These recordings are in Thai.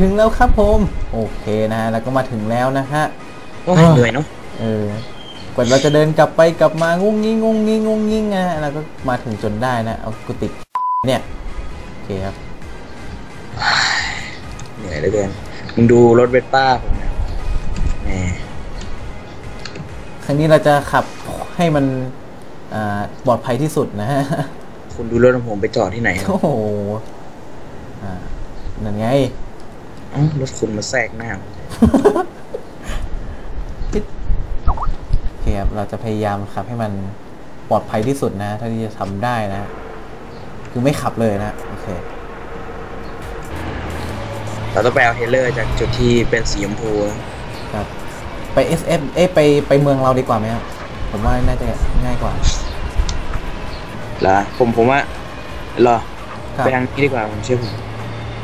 ถึงแล้วครับผม โอเคนะฮะแล้วก็มาถึงแล้วนะฮะโอ้ยเหนื่อยเนาะเออกว่าเราจะเดินกลับไปกลับมางุ้งงิ้งงุ้งงิ้งงุ้งงิ้งนะฮะแล้วก็มาถึงจนได้นะเอากูติดเนี่ยโอเคครับเหนื่อยเหลือเกินมึงดูรถเวสป้าผมนะแหมครั้งนี้เราจะขับให้มันอ่าปลอดภัยที่สุดนะฮะคุณดูรถของผมไปจอดที่ไหนครับโอ้โหอ่านั่นไง เอ้ารถคุณมาแทรกหน้าโอเคครับเราจะพยายามขับให้มันปลอดภัยที่สุดนะเท่าที่จะทำได้นะ คือไม่ขับเลยนะโอเคเราต้องไปเอาเทรลเลอร์จากจุดที่เป็นสีชมพูครับ ไป SF เอ้ยไปไปเมืองเราดีกว่าไหมครับผมว่าน่าจะง่ายกว่าเหรอผมผมว่าเหรอครับไปทางนี้ดีกว่าผมเชื่อผม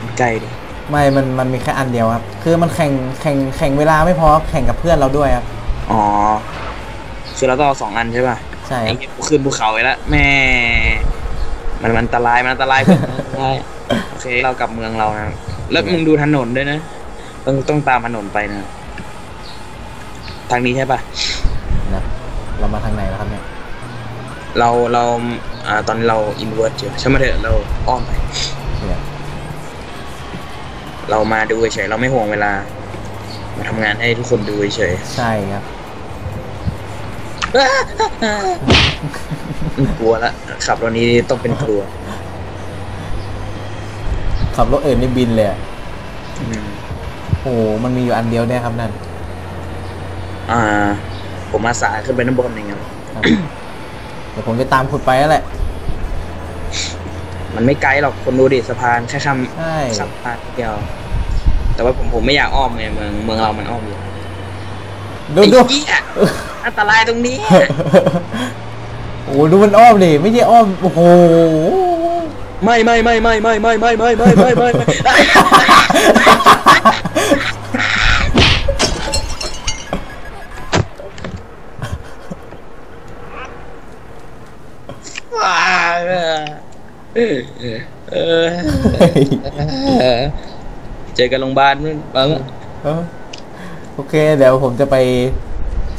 มันใกล้ดิ ไม่มันมันมีแค่อันเดียวครับ คือมันแข่งแข่งแข่งเวลาไม่พอแข่งกับเพื่อนเราด้วยครับ อ๋อคือเราต้องเอาสองอันใช่ป่ะใช่ไอ้ครับเหี้ยกูขึ้นภูเขาไปแล้วแม่มันมันอันตรายมันอันตรายเพื่อนอันตรายโอเคเรากลับเมืองเรานะแล้วมึงดูถนนด้วยนะต้องต้องตามถนนไปนะทางนี้ใช่ป่ะนะเรามาทางไหนแล้วครับเนี่ยเราเราอ่าตอนนี้เราอินเวอร์ตอยู่ใช่ไหมเถอะเราอ้อมไป เนี่ยเรามาดูเฉยๆเราไม่ห่วงเวลา มาทำงานให้ทุกคนดูเฉยใช่ครับๆกลัวละขับรถนี้ต้องเป็นกลัว ขับรถเอิญในบินเลยอะอืมโอ้โหมันมีอยู่อันเดียวเนี่ยครับนั่นอ่า ผมมาสายขึ้นไปด้านบนเองครับครับ เดี๋ยวผมจะตามคุณไปแล้วแหละ มันไม่ไกลหรอกคนดูดิสะพานแค่ข้ามใช่ข้ามสะพานนิดเดียว แต่ว่าผมผมไม่อยากอ้อมไงเมืองเมืองเรามันอ้อมอยู่ดูดูไอ้เหี้ยอันตรายตรงนี้โอ้โหดูมันอ้อมดิไม่ใช่อ้อมโอ้โหไม่ไม่ไม่ไม่ไม่ไม่ไม่ไม่ไม่ไม่ไม่ไม่ว้าเออเออเออ เจอกันโรงพยาบาลนู่นบ้างเออโอเค เดี๋ยวผมจะไป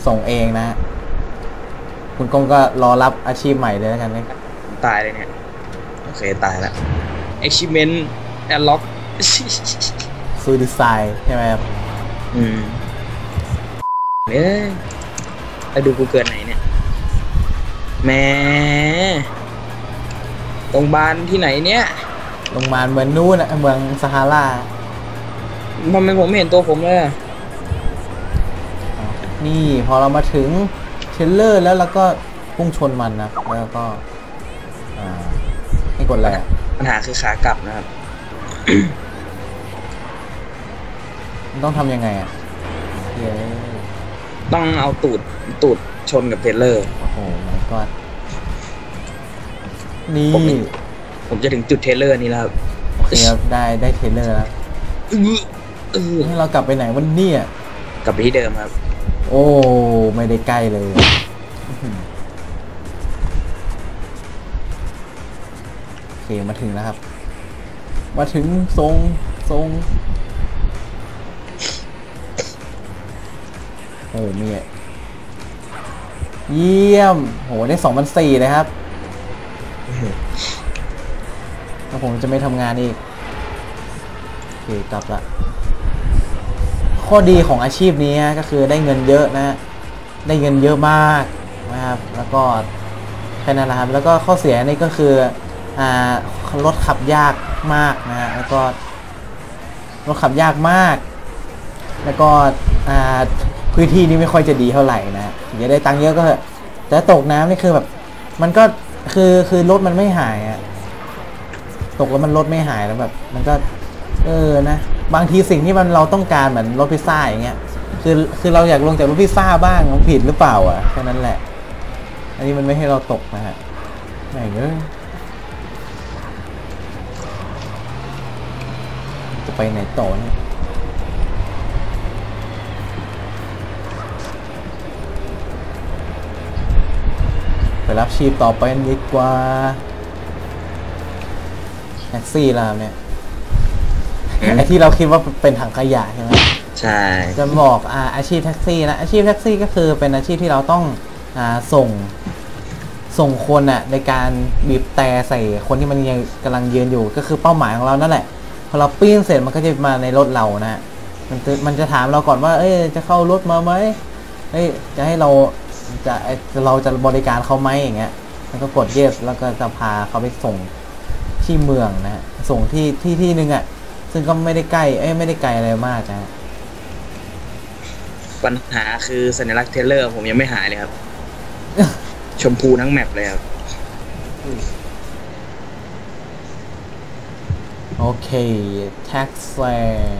ส่งเองนะ คุณกงก็รอรับอาชีพใหม่เลยแล้วกันนะตายเลยเนี่ย โอเค ตายแล้ว achievement unlock ซูดิไซน์ใช่ไหมครับ อืมเนี่ยแล้วดูกูเกิดไหนเนี่ยแหม่โรงพยาบาลที่ไหนเนี่ย โรงพยาบาลเมืองนู้นนะเมืองซาฮารา ทำไมผมไม่เห็นตัวผมเลยอะนี่พอเรามาถึงเทรลเลอร์แล้วเราก็พุ่งชนมันนะแล้วก็อ่าให้กดอะไรอะปัญหาคือขากลับนะครับ มันต้องทำยังไงอะเย้ต้องเอาตูดตูดชนกับเทรลเลอร์ โอ้โหมันก็นี่ผมไม่ผมจะถึงจุดเทรลเลอร์นี้แล้วครับโอเคครับได้ได้เทรลเลอร์แล้ว อื้อ เออนี่เรากลับไปไหนวันนี้อะกลับไปที่เดิมครับ โอ้ ไม่ได้ใกล้เลยอื้อหือโอเค มาถึงแล้วครับ มาถึงทรงทรงโอ้มีอะเยี่ยม โห ได้สองพันสี่เลยครับแล้วผมจะไม่ทำงานอีก โอเค กลับละ ข้อดีของอาชีพนี้ก็คือได้เงินเยอะนะฮะได้เงินเยอะมากนะครับ แล้วก็แค่นั้นแหละครับ แล้วก็ข้อเสียนี่ก็คืออ่ารถขับยากมากนะฮะแล้วก็รถขับยากมาก แล้วก็อ่าพื้นที่นี้ไม่ค่อยจะดีเท่าไหร่นะฮะถึงจะได้ตังค์เยอะก็เถอะแต่ตกน้ำนี่คือแบบ มันก็คือคือรถมันไม่หายอะตกแล้วมันรถไม่หายแล้วแบบ มันก็ เออนะ บางทีสิ่งที่มันเราต้องการเหมือนรถพิซซ่าอย่างเงี้ยคือคือเราอยากลงจากรถพิซซ่าบ้างมันผิดหรือเปล่าอะแค่นั้นแหละ อันนี้มันไม่ให้เราตกนะฮะไหนเอ้ยจะไปไหนต่อเนี่ยไปรับชีพต่อไปดีกว่าแท็กซี่ล้วเนี่ย ไอที่เราคิดว่าเป็นถังขยะใช่ไหมใช่จะบอกอ่าอาชีพแท็กซี่นะอาชีพแท็กซี่ก็คือเป็นอาชีพที่เราต้องอ่าส่งส่งคนอะในการบีบแต่ใส่คนที่มันยังกำลังยืนอยู่ก็คือเป้าหมายของเรานั่นแหละพอเราปีนเสร็จมันก็จะมาในรถเรานะมันจะมันจะถามเราก่อนว่า เอ้ยจะเข้ารถมาไหมเอ้ยจะให้เราจะเอ้ยเราจะบริการเขาไหมอย่างเงี้ยแล้วก็กด yes แล้วก็จะพาเขาไปส่งที่เมืองนะฮะส่งที่ที่ที่หนึ่งอะ ซึ่งก็ไม่ได้ใกล้เอ้ยไม่ได้ไกลอะไรมากนะฮะปัญหาคือสัญลักษณ์เทเลอร์ ผมยังไม่หายเลยครับ ชมพูทั้งแมปเลยครับ โอเค tax fare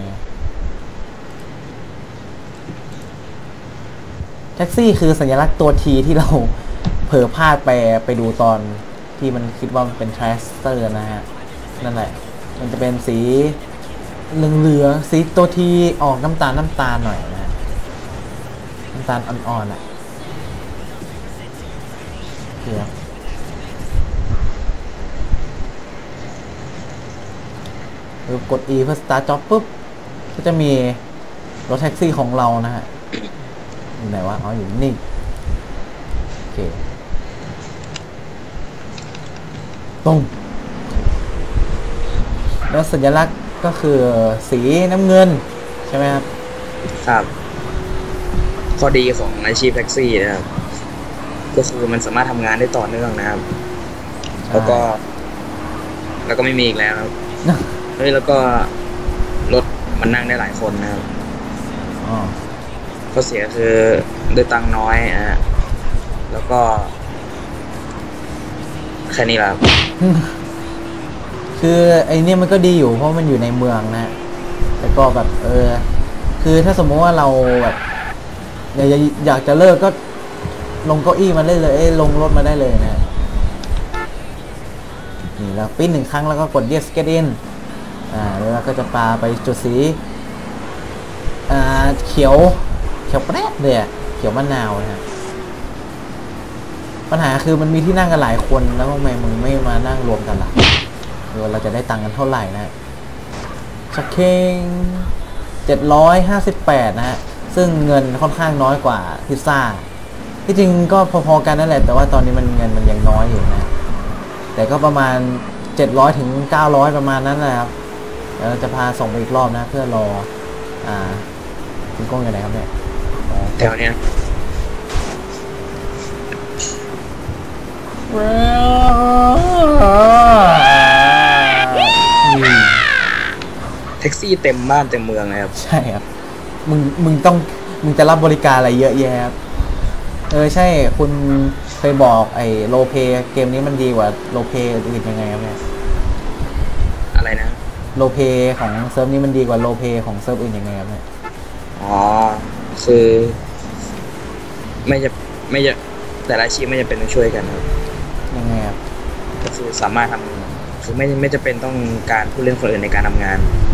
แท็กซี่คือสัญลักษณ์ตัวทีที่เราเผลอพลาดไปไปดูตอนที่มันคิดว่ามันเป็น t r a s t e r นะฮะ นั่นแหละ มันจะเป็นสี เหลืองๆสีตัวทีออกน้ำตาลน้ำตาลหน่อยนะน้ำตาลอ่อนๆอะเดี๋ยวหรือกด E เพื่อ start job ปุ๊บ ก็จะมีรถแท็กซี่ของเรานะฮะอยู่ไหนวะอ๋ออยู่นี่โอเคตรงแล้วสัญลักษณ์ ก็คือสีน้ำเงิน ใช่ไหมครับ ครับ ข้อดีของอาชีพแท็กซี่นะครับ ก็คือมันสามารถทำงานได้ต่อเนื่องนะครับ แล้วก็ แล้วก็ไม่มีอีกแล้วครับ เฮ้ยแล้วก็รถมันนั่งได้หลายคนนะครับอ๋อข้อเสียคือได้ตังค์น้อยอะแล้วก็แค่นี้แหละครับ คือไอเนี่ยมันก็ดีอยู่เพราะมันอยู่ในเมืองนะ แต่ก็แบบเออ คือถ้าสมมติว่าเราแบบอยากจะอยากจะเลิกก็ลงเก้าอี้มาได้เลยเอ้ลงรถมาได้เลยนะนี่แล้วปิ้นหนึ่งครั้งแล้วก็กด yes get in อ่าแล้วเราก็จะปาไปจุดสีอ่าเขียวเขียวแปรดเลยเขียวมะนาวนะฮะปัญหาคือมันมีที่นั่งกันหลายคนแล้วทำไมมึงไม่มานั่งรวมกันล่ะ เออเราจะได้ตังค์กันเท่าไหร่นะชักเคงเจ็ดร้อยห้าสิบแปดนะฮะ ซึ่งเงินค่อนข้างน้อยกว่าพิซซ่า ที่จริงก็พอๆกันนั่นแหละ แต่ว่าตอนนี้มันเงินมันยังน้อยอยู่นะ แต่ก็ประมาณเจ็ดร้อยถึงเก้าร้อยประมาณนั้นแหละครับเดี๋ยวเราจะพาส่งไปอีกรอบนะ เพื่อรอ อ่าคุณก้องอยู่ไหนครับเนี่ยอ๋อแถวเนี้ยอื แท็กซี่เต็มบ้านเต็มเมืองเลยครับ ใช่ครับ มึง มึงต้อง มึงจะรับบริการอะไรเยอะแยะครับ เออ ใช่ คุณเคยบอกไอ้โลเปเกมนี้มันดีกว่าโลเปอื่นยังไงครับเนี่ย อะไรนะ โลเปของเซิร์ฟนี้มันดีกว่าโลเปของเซิร์ฟอื่นยังไงครับเนี่ย อ๋อ คือ ไม่จะ ไม่จะ แต่ละอาชีพไม่จำเป็นต้องช่วยกันครับ ยังไงครับ ก็คือสามารถทำคือไม่ไม่จะเป็นต้องการผู้เล่นคนอื่นในการทำงานอ๋อ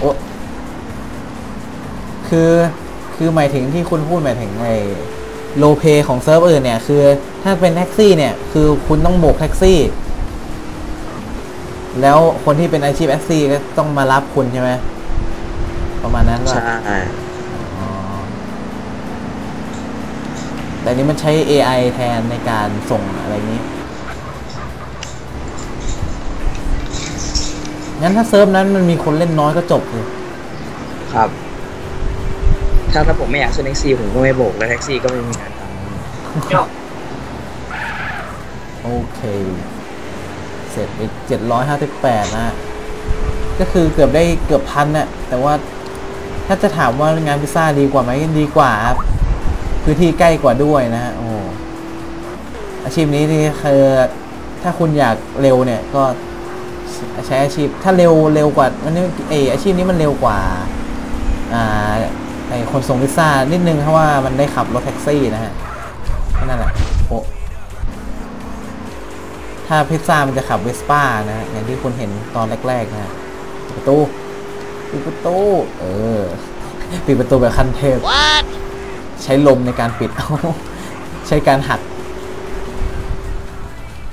โอ้คือคือหมายถึงที่คุณพูดหมายถึงไอ้โลเปของเซิร์ฟอื่นเนี่ย คือถ้าเป็นแท็กซี่เนี่ย คือคุณต้องโบกแท็กซี่ แล้วคนที่เป็นอาชีพแท็กซี่ก็ต้องมารับคุณใช่ไหมประมาณนั้นว่าใช่อ๋อแต่อันนี้มันใช้ AI แทนในการส่งอะไรนี้ งั้นถ้าเซิร์ฟนั้นมันมีคนเล่นน้อยก็จบเลยครับ ถ้าถ้าผมไม่อยากขึ้นแท็กซี่ผมก็ไม่โบกแล้วแท็กซี่ก็ไม่มีงานทำโอเค เสร็จไปเจ็ดร้อยห้าสิบแปดนะก็คือเกือบได้เกือบพันน่ะ แต่ว่าถ้าจะถามว่างานพิซซ่าดีกว่าไหมดีกว่าครับพื้นที่ใกล้กว่าด้วยนะฮะโอ้โหอาชีพนี้นี่คือถ้าคุณอยากเร็วเนี่ยก็ ใช้อาชีพ ถ้าเร็วเร็วกว่ามันนี่เอออาชีพนี้มันเร็วกว่าอ่าไอคนส่งพิซซ่านิดนึงเพราะว่ามันได้ขับรถแท็กซี่นะฮะแค่นั่นแหละโอ้ถ้าพิซซ่ามันจะขับเวสป้านะฮะอย่างที่คุณเห็นตอนแรกๆนะฮะปิดประตูปิดประตูเออปิดประตูแบบคันเทพใช้ลมในการปิดเอาใช้การหัก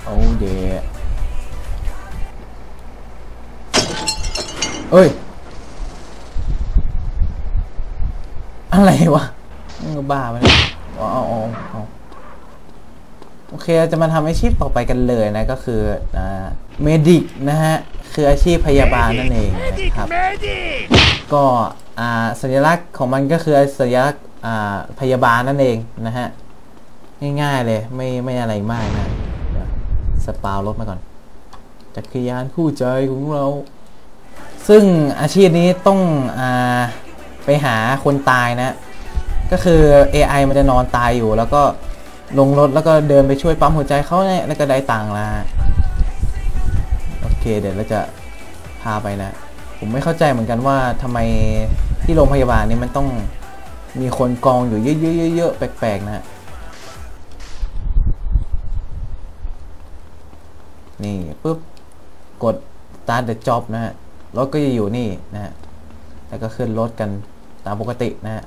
โอ้เด เอ้ย อะไรวะมึงก็บ้าไปแล้วเอาเอาเอาเอาโอเคเราจะมาทำอาชีพต่อไปกันเลยนะก็คืออ่าเมดิกนะฮะ คืออาชีพพยาบาลนั่นเองนะครับ ก็อ่าสัญลักษณ์ของมันก็คือสัญลักษณ์อ่าพยาบาลนั่นเองนะฮะ ง่ายๆเลยไม่ไม่อะไรมากนะเดี๋ยวสปาวรถมาก่อน จักรยานคู่ใจของเรา ซึ่งอาชีพนี้ต้องอไปหาคนตายนะ ก็คือ AI มันจะนอนตายอยู่ แล้วก็ลงรถแล้วก็เดินไปช่วยปั๊มหัวใจเขาเนี่ยแล้วก็ได้ตังค์ละโอเคเดี๋ยวเราจะพาไปนะ ผมไม่เข้าใจเหมือนกันว่าทำไมที่โรงพยาบาลนี้มันต้องมีคนกองอยู่เยอะๆๆๆแปลกๆนะนี่ปุ๊บ กด start the job นะฮะ รถก็จะอยู่นี่นะฮะแล้วก็ขึ้นรถกันตามปกตินะฮะ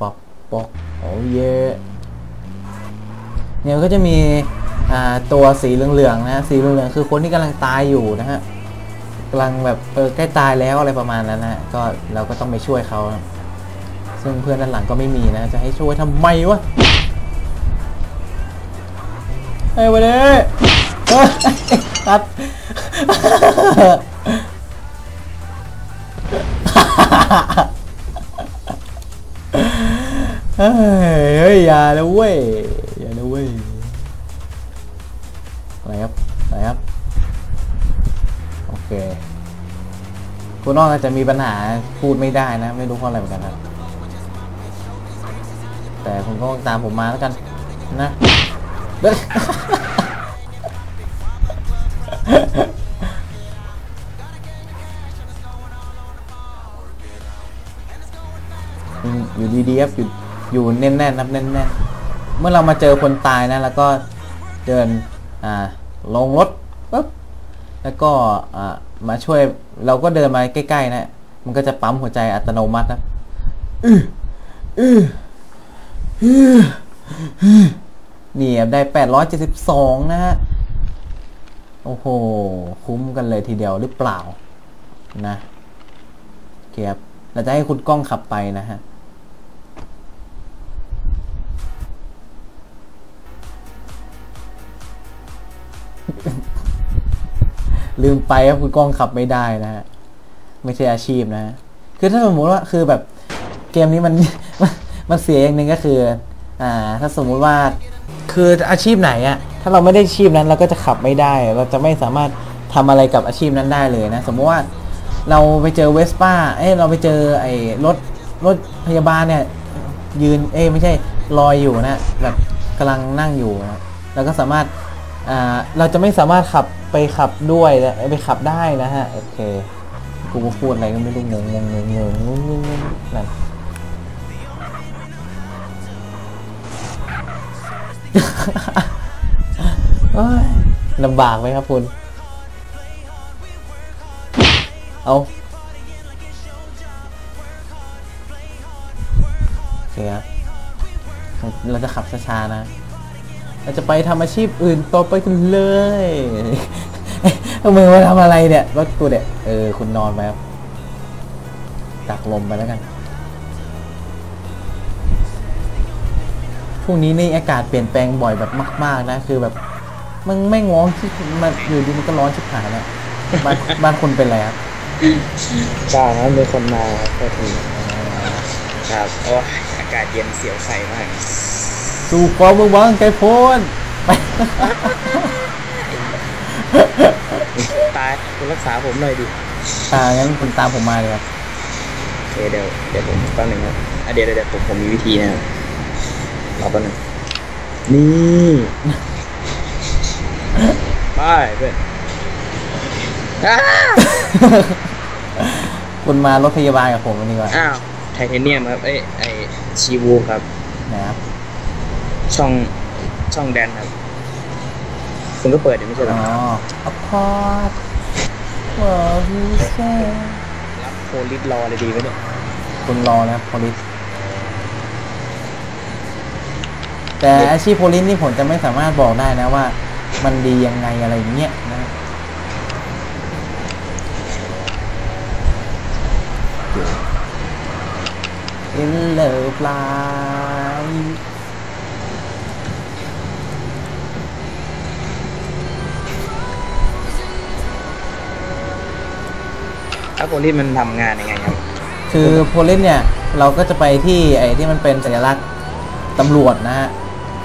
ปอกปอกโอ้เยเนี่ยก็จะมีอ่าตัวสีเหลืองๆนะฮะสีเหลืองๆคือคนที่กำลังตายอยู่นะฮะกำลังแบบเออใกล้ตายแล้วอะไรประมาณนั้นนะฮะก็เราก็ต้องไปช่วยเขานะซึ่งเพื่อนด้านหลังก็ไม่มีนะ จะให้ช่วยทำไมวะเฮ้ยวันนี้ เฮ้ยตัดเฮ้ยเฮ้ยอย่านะเว้ยอย่านะเว้ยอะไรครับอะไรครับโอเคคุณน้องอาจจะมีปัญหาพูดไม่ได้นะ ไม่รู้เพราะอะไรเหมือนกันนะแต่คุณก็ตามผมมาแล้วกันนะเด้อ อยู่ดีๆครับอยู่อยู่แน่นๆครับแน่นๆเมื่อเรามาเจอคนตายนะ แล้วก็เดินอ่าลงรถปุ๊บแล้วก็อ่ามาช่วยเราก็เดินมาใกล้ๆนะมันก็จะปั๊มหัวใจอัตโนมัตินะอื้ออื้ออื้ออื้อนี่ครับได้ 872 นะฮะ โอ้โห คุ้มกันเลยทีเดียวหรือเปล่า นะเคครับเราจะให้คุณกล้องขับไปนะฮะ ลืมไปครับคุณกล้องขับไม่ได้นะฮะไม่ใช่อาชีพนะฮะคือถ้าสมมุติว่าคือแบบเกมนี้มันมันเสียอย่างหนึ่งก็คือ อ่า ถ้าสมมุติว่าคืออาชีพไหนอะถ้าเราไม่ได้อาชีพนั้นเราก็จะขับไม่ได้ เราจะไม่สามารถทำอะไรกับอาชีพนั้นได้เลยนะ สมมุติว่าเราไปเจอเวสป้าเอ้เราไปเจอไอ้รถรถพยาบาลเนี่ย ยืนเอ้ไม่ใช่ลอยอยู่นะแบบกำลังนั่งอยู่นะเราก็สามารถ เราจะไม่สามารถขับไปขับด้วยและไปขับได้นะฮะ โอเค กูพูดอะไรก็ไม่รู้งงงงงงงงงงงนั่นลำบากไหมครับคุณ เอาโอเคครับเราจะขับช้าๆนะ เราจะไปทำอาชีพอื่นต่อไปกันเลยเอามือมาทำอะไรเนี่ยรถกูเนี่ยเออคุณนอนไปครับตักลมไปแล้วกันพรุ่งนี้นี่อากาศเปลี่ยนแปลงบ่อยแบบมาก ๆ นะ คือแบบมันไม่งร้อนที่มันอยู่ดีมันก็ร้อนชิบหายแล้วบ้านบ้านคุณเป็นอะไรครับจ้านะมีคนมาก็ทีครับโอ้ยอากาศเย็นเสียวไข่มาก สู่ความเมืองวังไกลโพ้นไปตายคุณรักษาผมหน่อยดิอ่างั้นคุณตามผมมาเลยครับโอเคเดี๋ยวเดี๋ยวผมแป๊บหนึงครับอะเดี๋ยวเดี๋ยวเดี๋ยวผมผมมีวิธีนะครับรอแป๊บหนึงนี่ไปเพื่อนอ้าคุณมารถพยาบาลกับผมวันนี้ก่อนอ้าวไทเทเนียมครับ เอ้ยไอชีวูครับนะครับ ช่องช่องแดนครับคุณก็เปิดอยู่ไม่ใช่หรออ๋อ apart what you say รับโพลิสรอเลยดีไหมเนี่ยคุณรอนะโพลิสแต่อาชีพโพลิสนี่ผมจะไม่สามารถบอกได้นะว่า มันดียังไงอะไรอย่างเงี้ยนะเอลเลอร์ปลา ถ้าคนที่มันทำงานยังไงครับ คือโพลิสเนี่ยเราก็จะไปที่ไอ้ที่มันเป็นสัญลักษณ์ตำรวจนะฮะ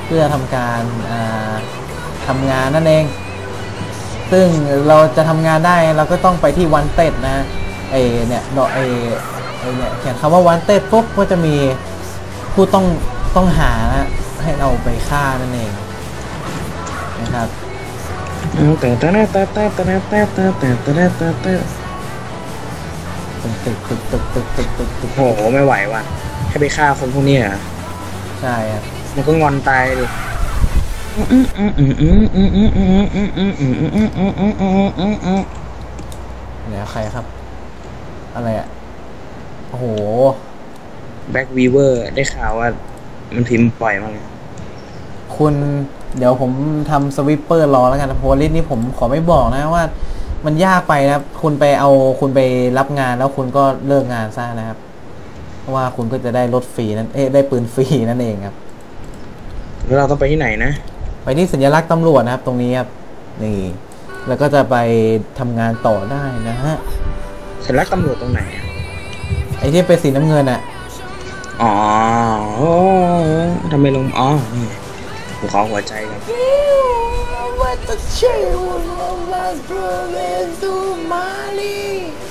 เพื่อทำการอ่าทำงานนั่นเอง ซึ่งเราจะทำงานได้เราก็ต้องไปที่วันเต็ดนะไอเนี่ยดอกไอไอเนี่ยเขียนคำว่าวันเต็ดปุ๊บก็จะมีผู้ต้องต้องหานะให้เราไปฆ่านั่นเองนะครับ แต่แต่แต่แต่แต่แต่แต่แต่แต่แตึกตึกตึกตึกตึกตึกตึกโหไม่ไหวว่ะให้ไปฆ่าคนพวกนี้อะใช่ครับมันก็งอนตายดิเนี่ยใครครับ อะไรอะโอ้โหแบ็กวีเวอร์ได้ข่าวว่า มันพิมพ์ปล่อยมั้งคุณเดี๋ยวผมทำสวิปเปอร์รอแล้วกันโพลิสนี่ผมขอไม่บอกนะว่า มันยากไปนะครับ คุณไปเอาคุณไปรับงานแล้วคุณก็เลิกงานซะนะครับ เพราะว่าคุณก็จะได้รถฟรีนั่นเอ้ยได้ปืนฟรีนั่นเองครับ แล้วเราต้องไปที่ไหนนะ ไปที่สัญลักษณ์ตำรวจนะครับ ตรงนี้ครับนี่แล้วก็จะไปทำงานต่อได้นะฮะสัญลักษณ์ตำรวจตรงไหนอะไอ้ที่เป็นสีน้ำเงินอะอ๋อโอ้ทำไมลงอ๋อนี่ ผมขอหัวใจกัน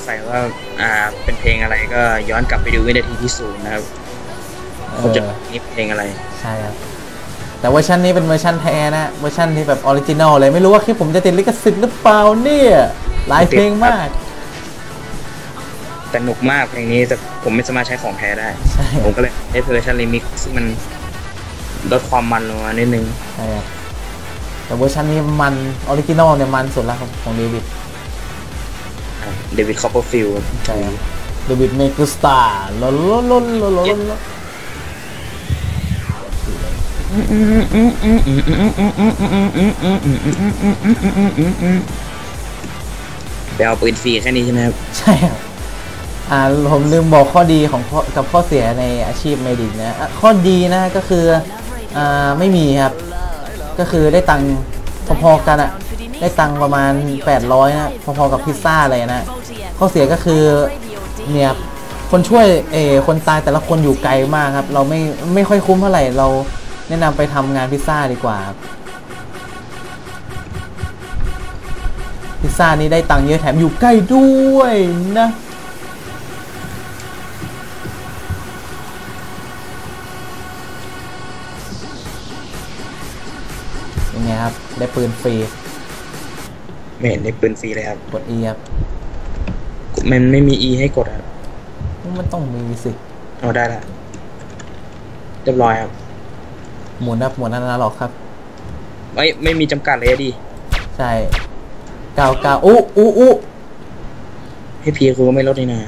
ใส่ว่าอ่าเป็นเพลงอะไรก็ย้อนกลับไปดูวินาทีที่ศูนย์นะครับเอเขาจะอนี่เพลงอะไร ใช่ครับ แต่เวอร์ชันนี้เป็นเวอร์ชันแท้นะ เวอร์ชันที่แบบออริจินอลเลย ไม่รู้ว่าคลิปผมจะติดลิขสิทธิ์หรือเปล่าเนี่ย หลายเพลงมาก แต่หนุกมากเพลงนี้แต่ผมไม่สามารถใช้ของแท้ได้ใช่ผมก็เลยได้เวอร์ชันรีมิกซ์ซึ่งมัน ลดความมันลงมานิดนึงใช่ครับแต่เวอร์ชันนี้มันออริจินอลเนี่ยมันสุดแล้วครับของเดวิดเดวิดคอปเปอร์ฟิลด์ใช่ครับเดวิดเมกสตาร์ลลลลลลลไปเอาปืนฟรีแค่นี้ใช่ไหมครับ ใช่ครับอ่าผมลืมบอกข้อดีของข้อกับข้อเสียในอาชีพเมดิกนะอะข้อดีนะก็คือ อ่าไม่มีครับ ก็คือได้ตังค์พอๆกันอะได้ตังค์ประมาณ 800 นะพอๆกับพิซซ่าเลยนะข้อเสียก็คือเนี่ยครับคนช่วยเออคนตายแต่ละคนอยู่ไกลมากครับ เราไม่ไม่ค่อยคุ้มเท่าไหร่เราแนะนำไปทำงานพิซซ่าดีกว่าครับพิซซ่านี้ได้ตังค์เยอะแถมอยู่ใกล้ด้วยนะ ไงครับได้ปืนฟรีไม่เห็นได้ปืนฟรีเลยครับ กด E ครับ มันไม่มี E ให้กดครับ มันต้องมีสิ เอาได้ละเรียบร้อยครับ หมุนครับหมุนนั่นนะหรอกครับเอ้ยไม่มีจำกัดเลยอะดิ ใช่เก้าเก้าอู้อู้อู้ให้พีคือก็ไม่ลดนี่นะ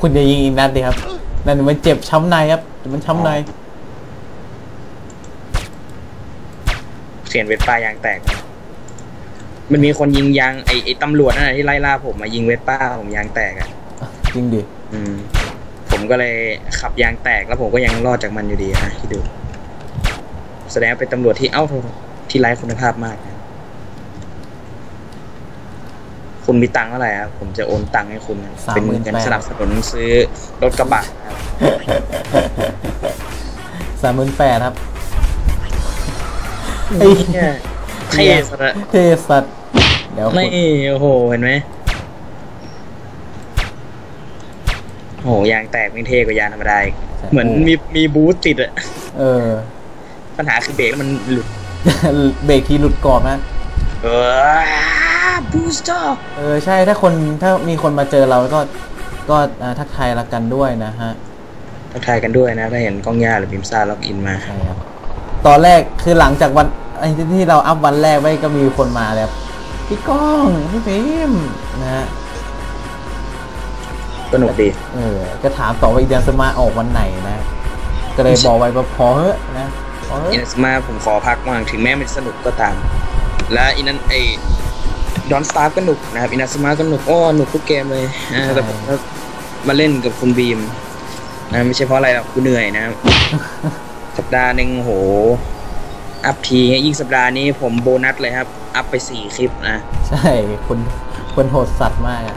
คุณจะยิงอีกนัดดีครับ นั่นมันเจ็บช้ำในครับ มันช้ำใน เสียนเวทป้ายางแตก มันมีคนยิงยางไอไอตำรวจนั่นแหละที่ไล่ล่าผมมายิงเวทป้าผมยางแตกอะจริงดิอืม ผมก็เลยขับยางแตกแล้วผมก็ยังรอดจากมันอยู่ดีนะที่ดู แสดงว่าเป็นตำรวจที่เอ้าโทษที่ไร้คุณภาพมากนะคุณมีตังค์เท่าไหร่ครับผมจะโอนตังค์ให้คุณนะเป็นเงินสนับสนุนซื้อรถกระบะครับสามหมื่นแปดครับ ไอ้เนี่ยเท่สุดอะเทสัตว์เดี๋ยวคุณนี่โอ้โหเห็นไหมโอ้โหยางแตกไม่เท่กว่ายางธรรมดาอีกเหมือนมีมีบูทติดอะเออ ปัญหาคือเบรกแล้วมันหลุด เบรกทีหลุดกรอบนะเออบูสเตอร์เออใช่ถ้าคนถ้ามีคนมาเจอเราก็ก็อ่าทักทายละกันด้วยนะฮะ ทักทายกันด้วยนะ ถ้าเห็นกล้องย่าหรือพิมพ์ซ่าล็อกอินมาใช่ครับ ตอนแรกคือหลังจากวันไอ้ที่ที่เราอัพวันแรกไว้ก็มีคนมาแล้วพี่ก้องพี่พิมพ์นะฮะสนุกดี เออ ก็ถามต่อว่าอีเดียนสมาออกวันไหนนะ ก็เลยบอกไว้ว่าพอเถอะนะพอเถอิอะนสมาผมขอพักมากถึงแม้มันจะสนุกก็ตาม และอินันไอดอนสตาร์ก็หนุกนะครับอินัสมาก็หนุกอ้อหนุกทุกเกมเลยนะแต่ผมก็มาเล่นกับคุณบีมนะไม่ใช่เพราะอะไรหรอกกูเหนื่อยนะครับ สัปดาห์หนึ่งโห อัพทียิ่งสัปดาห์นี้ผมโบนัสเลยครับ อัพไปสี่คลิปนะ ใช่คุณคุณโหดสัตว์มากอะ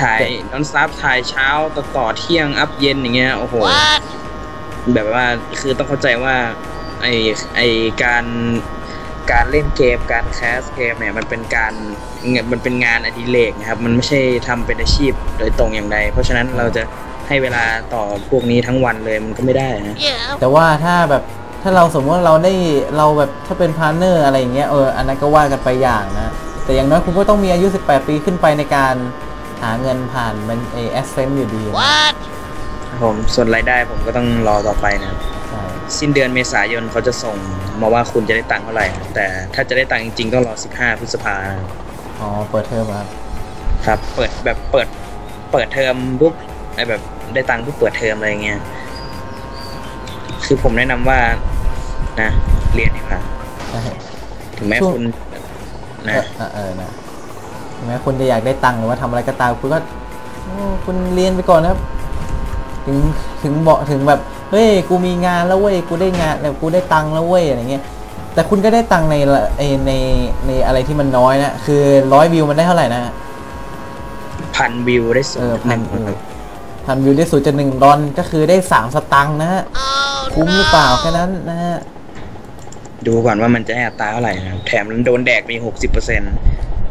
ถ่ายนอนซับถ่ายเช้าต่อต่อเที่ยงอัพเย็นอย่างเงี้ยโอ้โห แบบว่าคือต้องเข้าใจว่า ไอไอการการเล่นเกมการแคสเกมเนี่ยมันเป็นการมันเป็นงานอดิเรกนะครับ มันไม่ใช่ทำเป็นอาชีพโดยตรงอย่างใดเพราะฉะนั้นเราจะ ให้เวลาต่อพวกนี้ทั้งวันเลยมันก็ไม่ได้นะ แต่ว่าถ้าแบบถ้าเราสมมติว่าเราได้เราแบบถ้าเป็นพาร์ทเนอร์อะไรอย่างเงี้ยเอออันนั้นก็ว่ากันไปอย่างนะ แต่อย่างน้อยคุณก็ต้องมีอายุ 18 ปีขึ้นไปในการหาเงินผ่านมันเอแอสเซนต์อยู่ดีนะผมส่วนรายได้ผมก็ต้องรอต่อไปนะครับใช่สิ้นเดือนเมษายนเขาจะส่งมาว่าคุณจะได้ตังค์เท่าไหร่แต่ถ้าจะได้ตังค์จริงๆต้องรอ 15 พฤษภานะครับอ๋อเปิดเทอมครับ ครับ เปิดแบบเปิด เปิดเทอมปุ๊บไอแบบ ได้ตังค์ปุ๊บเปิดเทอมอะไรเงี้ย คือผมแนะนำว่านะ เรียนดีกว่าใช่ถึงแม้ช่วงคุณเอนะอเออเออนะถึงแม้คุณจะอยากได้ตังค์หรือว่าทำอะไรก็ตามคุณก็โอ้คุณเรียนไปก่อนนะครับ ถึงถึงบอกถึงแบบเฮ้ยกูมีงานแล้วเว้ยกูได้งานแล้วกูได้ตังค์แล้วเว้ยอะไรเงี้ยแต่คุณก็ได้ตังค์ในละในในในอะไรที่มันน้อยนะคือร้อยวิวมันได้เท่าไหร่นะพันวิวได้สูเองอหพันนึ่ง ครับพันวิวได้สูงจะหนึ่งดอลก็คือได้สามสตังค์นะฮะ คุ้มหรือเปล่าแค่นั้นนะฮะ ดูก่อนว่ามันจะให้อัตราเท่าไหร่นะครับ แถมโดนแดกไปหกสิบเปอร์เซ็นต์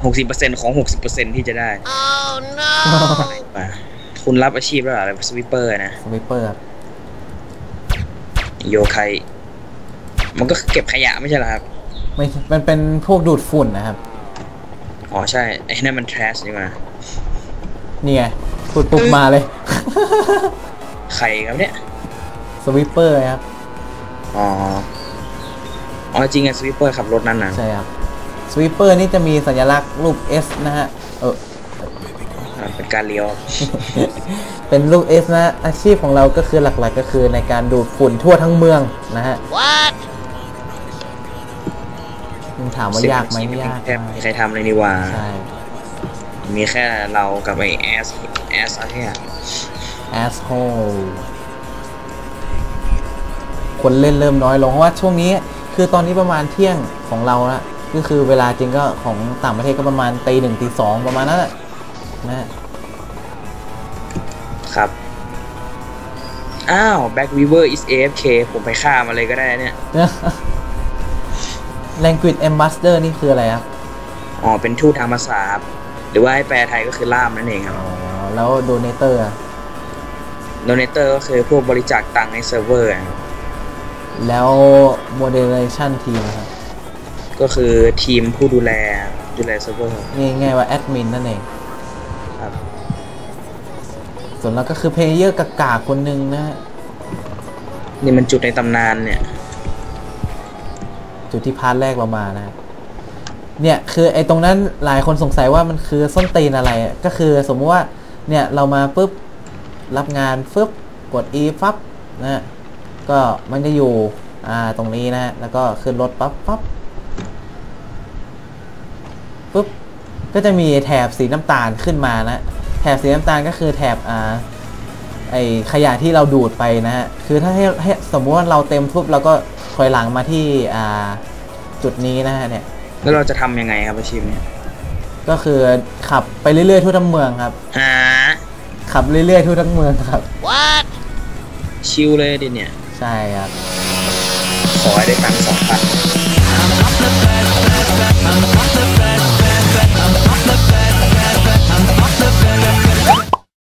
หกสิบเปอร์เซ็นต์ของหกสิบเปอร์เซ็นต์ที่จะได้ป่ะคุณรับอาชีพแล้วเหรออะไรสวิปเปอร์นะ สวิปเปอร์ครับโยไคมันก็เก็บขยะไม่ใช่เหรอครับไม่มันเป็นพวกดูดฝุ่นนะครับ อ๋อใช่ ไอ้นั่นมัน trash นี่มานี่ไง พูดปุ๊บมาเลย ใครครับเนี่ย สวิปเปอร์ครับ อ๋อ อ๋อจริงอะสวิปเปอร์ขับรถนั่นนะใช่ครับ สวิปเปอร์นี่จะมีสัญลักษณ์รูป S นะฮะ เอออ่าเป็นการเลี้ยว เป็นรูป S นะ อาชีพของเราก็คือหลักๆก็คือในการดูดฝุ่นทั่วทั้งเมืองนะฮะมึงถามว่ายากไหมไม่ยาก แทบไม่มีใครทำเลยนี่หว่า ใช่ มีแค่เรากับไอ้แอสแอสอะไรอะ asshole คนเล่นเริ่มน้อยลงเพราะว่าช่วงนี้คือตอนนี้ประมาณเที่ยงของเราละก็คือเวลาจริงก็ของต่างประเทศก็ประมาณตีหนึ่งตีสองประมาณนั้นแหละนะฮะครับ อ้าว Back River is AFK ผมไปฆ่ามาเลยก็ได้เนี่ย language ambassador นี่คืออะไรครับ อ๋อ เป็นทูตทางภาษาครับ หรือว่าให้แปลไทยก็คือล่ามนั่นเองครับอ๋อแล้ว donator อะโดเนเตอร์ก็คือพวกบริจาคตังค์ให้เซิร์ฟเวอร์อะครับแล้ว moderation team นะครับก็คือทีมผู้ดูแลดูแลเซิร์ฟเวอร์ง่ายๆว่า admin นั่นเองครับส่วนเราก็คือ player กากาคนหนึ่งนะฮะนี่มันจุดในตำนานเนี่ย จุดที่พาร์ทแรกเรามานะฮะ เนี่ยคือไอ้ตรงนั้นหลายคนสงสัยว่ามันคือส้นตีนอะไร ก็คือสมมุติว่าเนี่ยเรามาปุ๊บรับงานฟึบกด e ฟับนะก็มันจะอยู่อ่าตรงนี้นะแล้วก็ขึ้นรถปั๊บปั๊บปุ๊บก็จะมีแถบสีน้ำตาลขึ้นมานะแถบสีน้ำตาลก็คือแถบอ่าไอขยะที่เราดูดไปนะฮะคือถ้าให้ให้สมมุติว่าเราเต็มปุ๊บเราก็ถอยหลังมาที่อ่าจุดนี้นะฮะเนี่ย แล้วเราจะทำยังไงครับอาชีพเนี้ยก็คือขับไปเรื่อยๆทั่วทั้งเมืองครับ หาขับเรื่อยๆทั่วทั้งเมืองครับ ชิลเลยดิเนี่ย ใช่ครับ ขอให้ได้ตังค์สองพัน